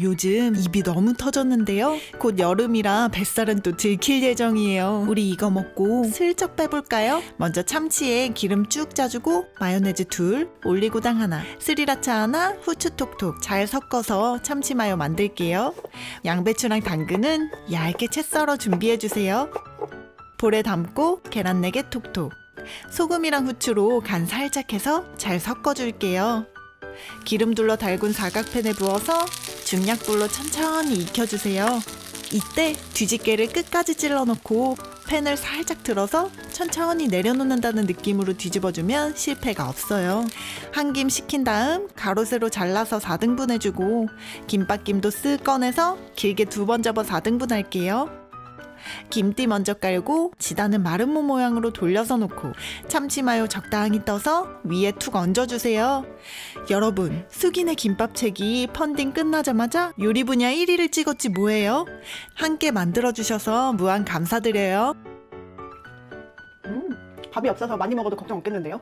요즘 입이 너무 터졌는데요. 곧 여름이라 뱃살은 또 들킬 예정이에요. 우리 이거 먹고 슬쩍 빼볼까요? 먼저 참치에 기름 쭉 짜주고 마요네즈 둘, 올리고당 하나, 스리라차 하나, 후추 톡톡 잘 섞어서 참치 마요 만들게요. 양배추랑 당근은 얇게 채 썰어 준비해주세요. 볼에 담고 계란 4개 톡톡. 소금이랑 후추로 간 살짝 해서 잘 섞어줄게요. 기름 둘러 달군 사각팬에 부어서 중약불로 천천히 익혀주세요. 이때 뒤집개를 끝까지 찔러놓고 팬을 살짝 들어서 천천히 내려놓는다는 느낌으로 뒤집어주면 실패가 없어요. 한 김 식힌 다음 가로 세로 잘라서 4등분 해주고 김밥김도 쓱 꺼내서 길게 두 번 접어 4등분 할게요. 김띠 먼저 깔고 지단은 마른 모 모양으로 돌려서 놓고 참치마요 적당히 떠서 위에 툭 얹어주세요. 여러분, 숙인의 김밥책이 펀딩 끝나자마자 요리 분야 1위를 찍었지 뭐예요? 함께 만들어주셔서 무한 감사드려요. 음, 밥이 없어서 많이 먹어도 걱정 없겠는데요?